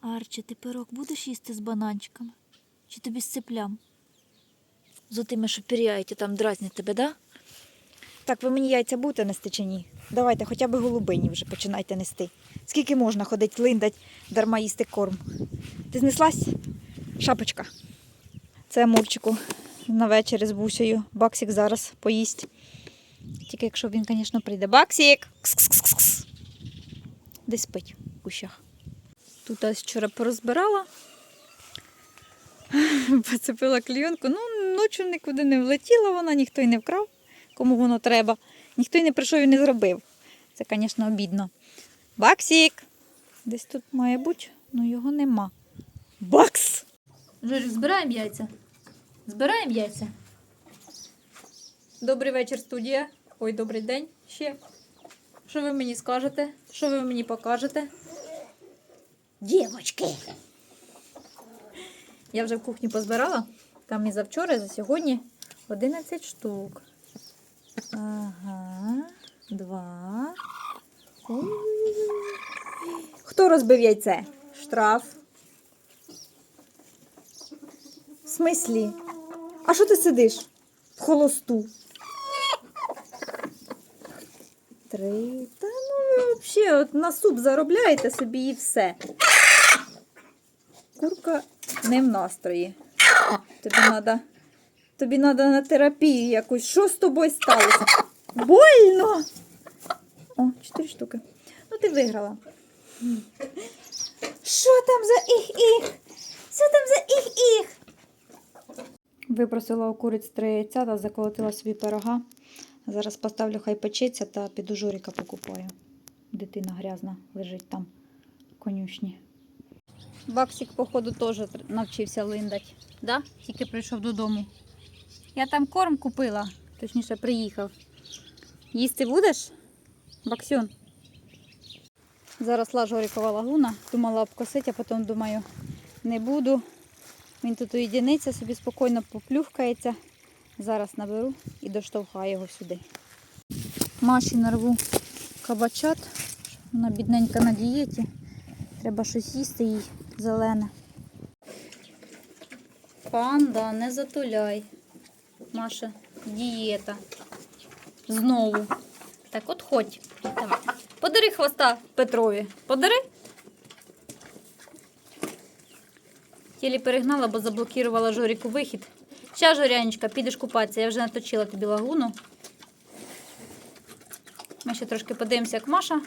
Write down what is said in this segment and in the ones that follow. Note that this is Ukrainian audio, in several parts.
Арчі, ти пирог будеш їсти з бананчиками? Чи тобі з цеплям? З отими, що піряєте, там дразнять тебе, да? Так, ви мені яйця будете нести чи ні? Давайте, хоча б голубині вже починайте нести. Скільки можна ходить линдать, дарма їсти корм. Ти знеслась? Шапочка. Це Мурчику на вечері з бусею. Баксик зараз поїсть. Тільки якщо він, звісно, прийде. Баксик! Кс-кс-кс-кс. Десь спить в кущах. Тут ось вчора порозбирала. Поцепила клійонку. Ну, ночі нікуди не влетіла вона, ніхто й не вкрав, кому воно треба. Ніхто й не прийшов і не зробив. Це, звісно, обідно. Баксик! Десь тут має бути, але його нема. Бакс! Жорик, збираємо яйця? Збираємо яйця? Добрий вечір, студія. Ой, добрий день ще. Що ви мені скажете? Що ви мені покажете? Дівочки! Я вже в кухні позбирала. Там і завчора, і за сьогодні 11 штук. Ага, два. Хто розбив яйце? Штраф. В смислі? А що ти сидиш? В холосту. Три. Та ну ви взагалі на суп заробляєте собі і все. Курка не в настрої. Тобі треба тобі надо на терапію якусь. Що з тобою сталося? Больно! О, чотири штуки. Ну, ти виграла. Що там за їх-їх? Що там за їх-їх? Випросила у куриць три яйця та заколотила собі пирога. Зараз поставлю, хай печеться та піду жоріка покупаю. Дитина грязна лежить там в конюшні. Баксик, походу, теж навчився линдать. Да? Тільки прийшов додому. Я там корм купила, точніше приїхав. Їсти будеш? Баксюн? Заросла жорікова лагуна. Думала обкосити, а потім думаю, не буду. Він тут уєдиниться, собі спокійно поплюхкається. Зараз наберу і доштовхаю його сюди. Маші нарву кабачат. Вона бідненька на дієті. Треба щось їсти їй зелене. Панда, не затуляй. Маша, дієта. Знову. Так от ходь. Давай. Подари хвоста Петрові. Подари. Тілі перегнала, бо заблокувала Жоріку вихід. Ща, Жорянечка, підеш купатися. Я вже наточила тобі лагуну. Ми ще трошки подивимося, як Маша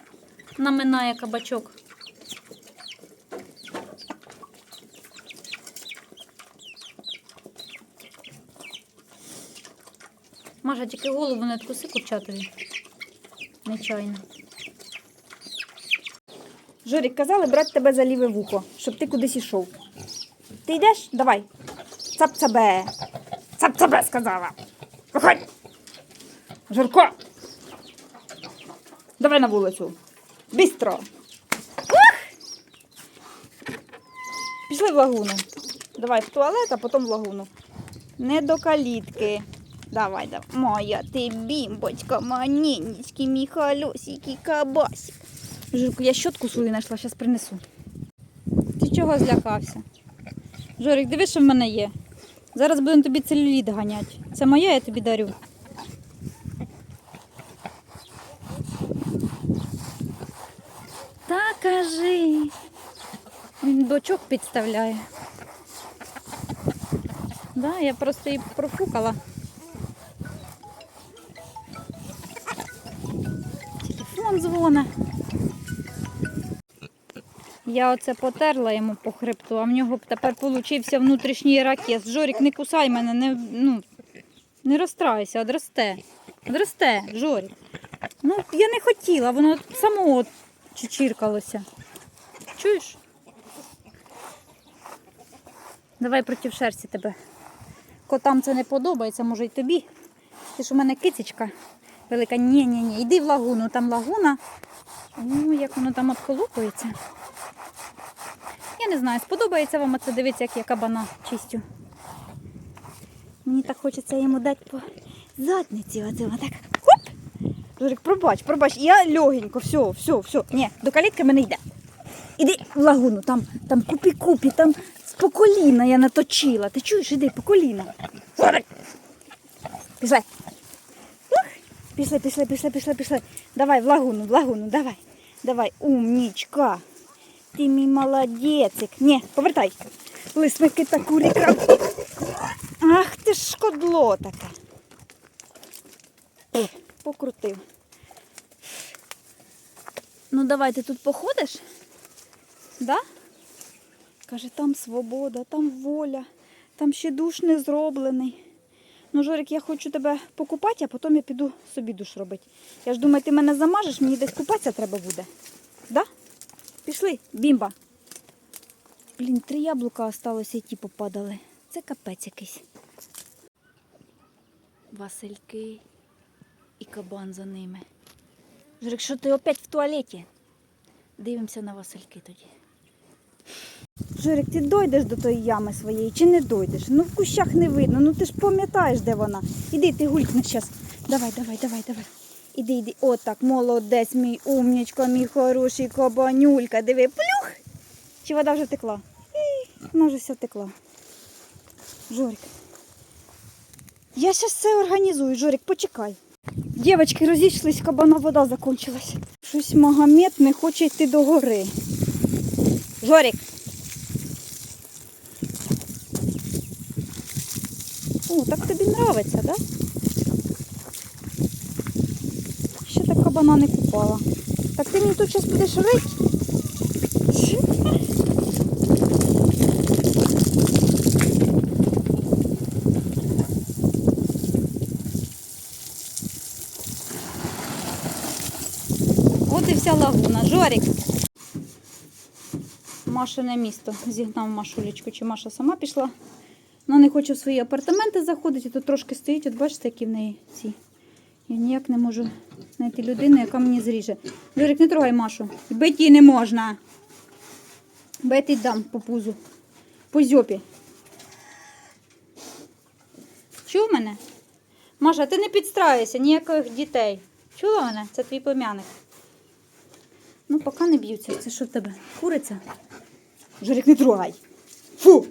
наминає кабачок. Маша, тільки голову не откуси курчатові. Нечайно. Жорік, казали брати тебе за ліве вухо, щоб ти кудись ішов. Ти йдеш? Давай. Цап-цабе. Цап-цабе сказала. Виходь. Жорко. Давай на вулицю. Бістро. Пішли в лагуну. Давай в туалет, а потім в лагуну. Не до калітки. Давай, давай. Моя ти бімбочка, маненечки, мій халюсенький кабасик. Жорку, я щотку свою знайшла, зараз принесу. Ти чого злякався? Жорик, дивись, що в мене є. Зараз будемо тобі целюліт ганяти. Це моя, я тобі дарю. Та кажи. Він бочок підставляє. Да, я просто її профукала. Дзвоне. Я оце потерла йому по хребту, а в нього тепер получився внутрішній ракет. Жорік, не кусай мене, не, ну, не розстраюйся, одросте. Одросте, Жорік. Ну, я не хотіла, воно само от. Чуєш? Давай проти шерсті тебе. Котам це не подобається, може й тобі. Ти ж у мене кицечка велика. Ні, ні, ні, йди в лагуну, там лагуна. Ну, як воно там отколупується. Я не знаю, сподобається вам оце дивитися, як я кабана чистю. Мені так хочеться йому дати по задниці. Оце так. Хоп! Жорик, пробач, пробач, я легенько, все, все, все. Ні, до калітки мене йде. Іди в лагуну, там, там купі-купі, там по коліна я наточила. Ти чуєш, іди по коліна. Пішли. Пішли, пішли, пішли, пішли, пішли. Давай в лагуну, в лагуну, давай. Давай, умнічка. Ти мій молодецик. Ні, повертай. Лисмики та куріка. Ах ти ж шкодло таке. Ех, Покрутив. Ну давай ти тут походиш? Да? Каже, там свобода, там воля, там ще душ не зроблений. Ну, Жорик, я хочу тебе покупати, а потім я піду собі душ робити. Я ж думаю, ти мене замажеш, мені десь купатися треба буде. Да? Пішли, бімба. Блін, три яблука осталося і ті попадали. Це капець якийсь. Васильки і кабан за ними. Жорик, що ти опять в туалеті? Дивимося на Васильки тоді. Жорик, ти дойдеш до тої ями своєї чи не дойдеш? Ну в кущах не видно, ну ти ж пам'ятаєш, де вона. Іди, ти гулькнеш зараз. Давай, давай, давай, давай. Іди, іди. Отак, молодець, мій умнічка, мій хороший кабанюлька. Диви, плюх. Чи вода вже текла? Вона вже вся текла. Жорик. Я зараз все організую, Жорик, почекай. Дівчатки розійшлись, кабана вода закончилась. Щось Магомед не хоче йти до гори. Жорик. О, так тобі нравиться, да? Ще так кабана не купала. Так ти мені тут зараз будеш рить? От і вся лагуна. Жорик. Машине місто. Зігнав Машулечку. Чи Маша сама пішла? Вона не хоче в свої апартаменти заходити, тут трошки стоїть, от бачите, які в неї ці. Я ніяк не можу знайти людину, яка мені зріже. Жорик, не трогай Машу. Бити її не можна. Бити дам по пузу. По зьопі. Чув мене? Маша, ти не підстраюйся, ніяких дітей. Чула мене? Це твій племянник. Ну, поки не б'ються. Це що в тебе? Куриця? Жорик, не трогай. Фу!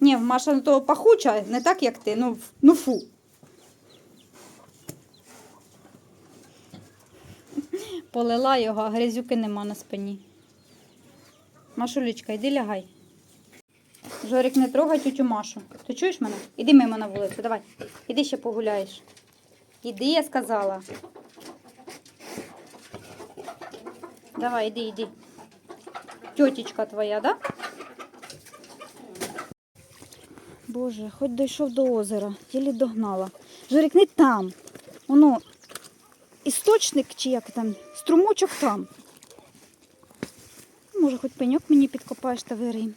Ні, Маша ну, то пахуча, не так, як ти. Ну, ну фу. Полила його, а грязюки нема на спині. Машулечка, йди лягай. Жорик, не трогай тютю Машу. Ти чуєш мене? Іди мимо на вулицю, давай. Іди ще погуляєш. Іди, я сказала. Давай, іди, іди. Тьотечка твоя, да? Боже, хоч дійшов до озера, тілі догнала. Жорик не там. Воно істочник чи як там, струмочок там. Може, хоч пеньок мені підкопаєш та вирий.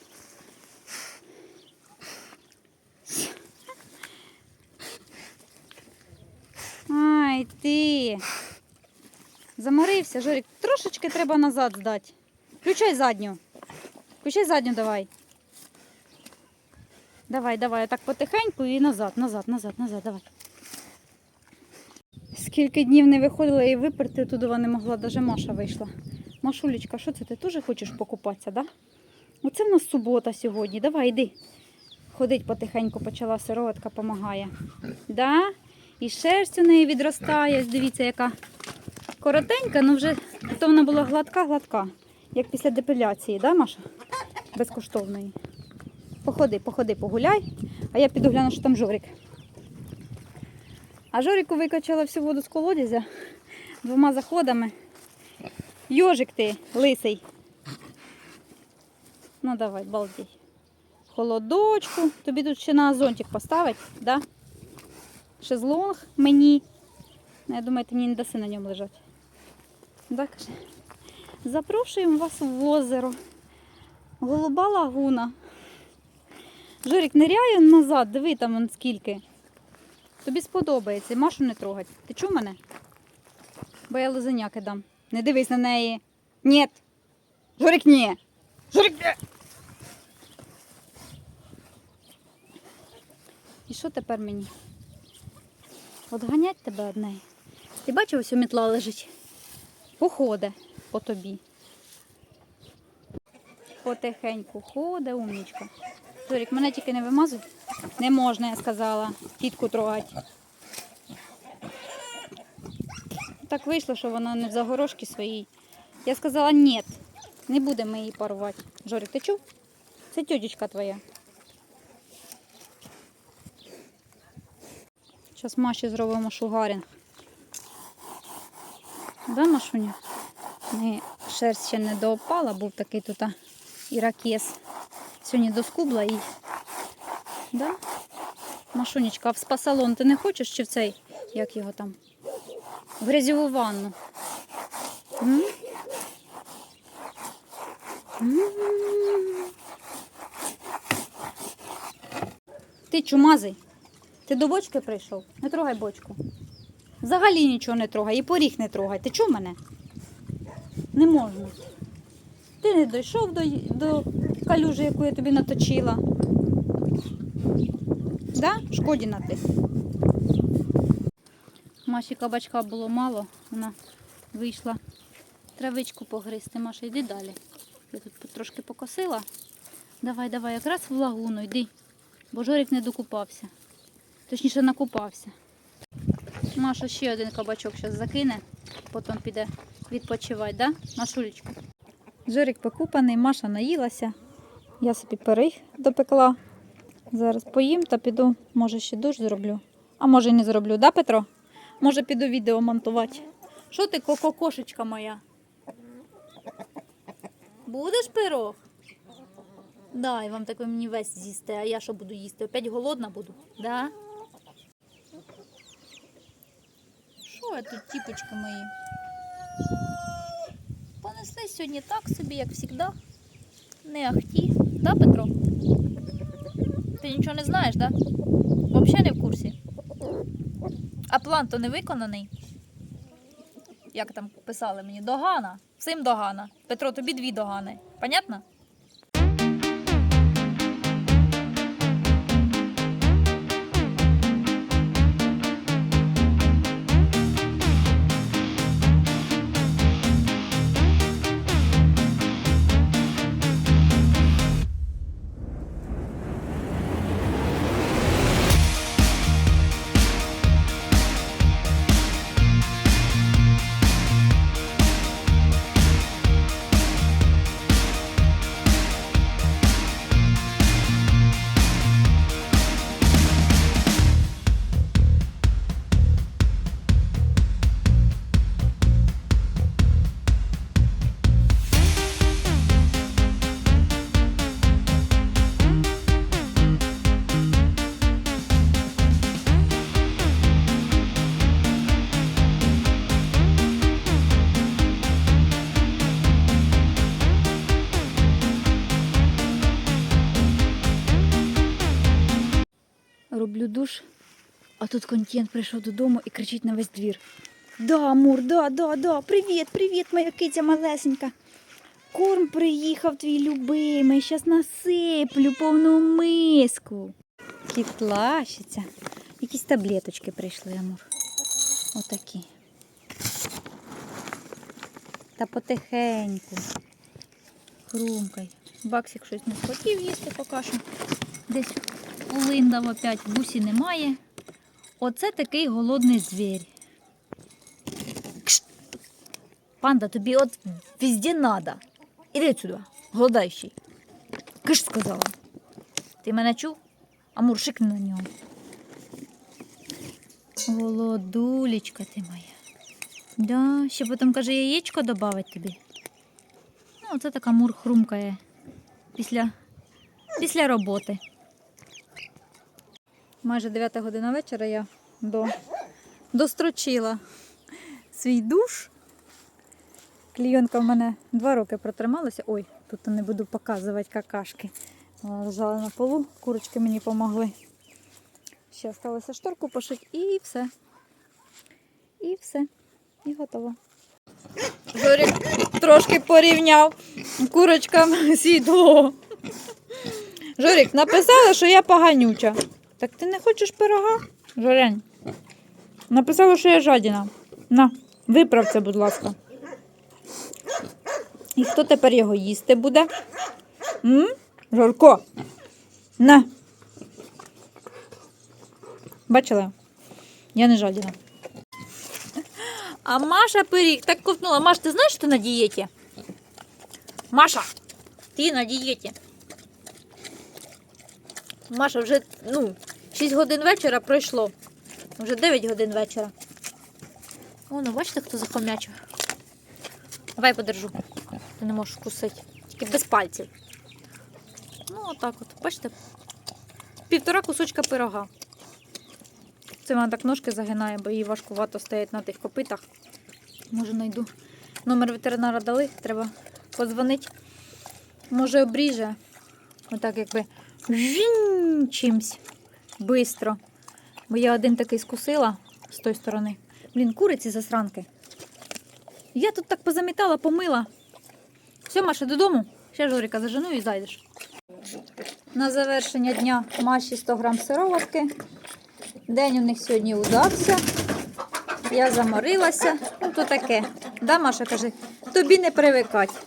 Ай, ти. Заморився, Жорик. Трошечки треба назад здати. Включай задню. Включай задню давай. Давай, давай, так потихеньку і назад, назад, назад, назад, давай. Скільки днів не виходила і виперти туди не могла, навіть Маша вийшла. Машулечка, що це ти теж хочеш покупатися, да? Оце в нас субота сьогодні. Давай, йди. Ходить потихеньку почала, сироватка допомагає. Да? І шерсть у неї відростає. Дивіться, яка коротенька, ну вже то вона була гладка-гладка. Як після депиляції, да, Маша? Безкоштовної. Походи, походи, погуляй, а я піду гляну, що там Жорик. А Жорику викачала всю воду з колодязя двома заходами. Йожик ти, лисий. Ну давай, балдій. Холодочку. Тобі тут ще на зонтик поставить, да? Шезлонг мені. Ну, Я думаю, ти мені не даси на ньому лежати. Да. Запрошуємо вас в озеро. Голуба лагуна. Жорик, ниряє назад, диви там он скільки. Тобі сподобається, Машу не трогать. Ти чув мене? Бо я лозеняки дам. Не дивись на неї. Ні. Жорик, ні. Жорик, ні. І що тепер мені? От ганять тебе одне. Ти бачив, ось у мітла лежить? Походе по тобі. потихеньку ходить, умнічка. Зорік, мене тільки не вимазуй. Не можна, я сказала, тітку трогати. Так вийшло, що вона не в загорожці своїй. Я сказала, ні, не будемо її порвати. Жорик, ти чув? Це тьотечка твоя. Зараз Маші зробимо шугарінг. Да, Машуня? Не, шерсть ще не доопала, був такий тут іракес. Сьогодні доскубла і. Да? Машунечка, а в спа-салон ти не хочеш чи в цей, як його там? В грязьову ванну. М? Ти чумазий? Ти до бочки прийшов? Не трогай бочку. Взагалі нічого не трогай, і поріг не трогай. Ти чув мене? Не можна. Ти не дійшов до, до калюжі, яку я тобі наточила. Да? Шкодіна ти. Маші кабачка було мало, вона вийшла травичку погризти. Маша, йди далі. Я тут трошки покосила. Давай, давай, якраз в лагуну йди. Бо Жорик не докупався. Точніше, накупався. Маша ще один кабачок зараз закине, потім піде відпочивати, да? Машулечка. Жорик покупаний, Маша наїлася. Я собі пиріг допекла. Зараз поїм та піду, може ще душ зроблю. А може і не зроблю, да, Петро? Може піду відео монтувати. Що ти, кокошечка моя? Будеш пирог? Дай вам так мені весь з'їсте, а я що буду їсти? Опять голодна буду, да? Що я тут, тіпочки мої? Понесли сьогодні так собі, як завжди. Не ахті. Да, Петро? Ти нічого не знаєш, да? Взагалі не в курсі. А план то не виконаний. Як там писали мені? Догана. Всім догана. Петро, тобі дві догани. Понятно? Душ, а тут контент прийшов додому і кричить на весь двір. Да, Амур, да, да, да. Привіт, привіт, моя киця малесенька. Корм приїхав твій любимий. Щас насиплю повну миску. Кіт лащиться. Якісь таблеточки прийшли, Амур. Отакі. Та потихеньку. Хрумкай. Баксик щось не схотів їсти поки. Десь улиндав опять, бусі немає. Оце такий голодний звір. Панда, тобі от везде надо. Іди сюди, голодаючий. Киш сказала. Ти мене чув? Амур, шикни на нього. Голодулечка ти моя. Да, ще потім каже, яєчко додавить тобі. Ну, оце така мур хрумкає після, після роботи. Майже 9 година вечора я до, дострочила свій душ. Клійонка в мене два роки протрималася. Ой, тут не буду показувати какашки. Вона Лежала на полу, курочки мені допомогли. Ще залишилося шторку пошити і все. І все. І готово. Жорик трошки порівняв курочкам сідло. Жорик, написала, що я поганюча. Так ти не хочеш пирога? Жорянь. Написала, що я жадіна. На, виправ це, будь ласка. І хто тепер його їсти буде? М? Жорко. На. Бачила? Я не жадіна. А Маша пиріг так ковтнула. Маш, ти знаєш, що ти на дієті? Маша, ти на дієті. Маша, вже ну, 6 годин вечора пройшло. Вже 9 годин вечора. О, ну бачите, хто захомячив. Давай подержу. Ти не можеш вкусити. Тільки без пальців. Ну, отак от. Бачите? Півтора кусочка пирога. Це вона так ножки загинає, бо їй важкувато стоять на тих копитах. Може, знайду. Номер ветеринара дали, треба подзвонити. Може, обріже. Отак якби жінь чимсь. Бистро. Бо я один такий скусила з тої сторони. Блін, куриці засранки. Я тут так позамітала, помила. Все, Маша, додому. Ще Жоріка зажену і зайдеш. На завершення дня Маші 100 грам сироватки. День у них сьогодні удався. Я заморилася. Ну, то таке. Да, Маша каже, тобі не привикать.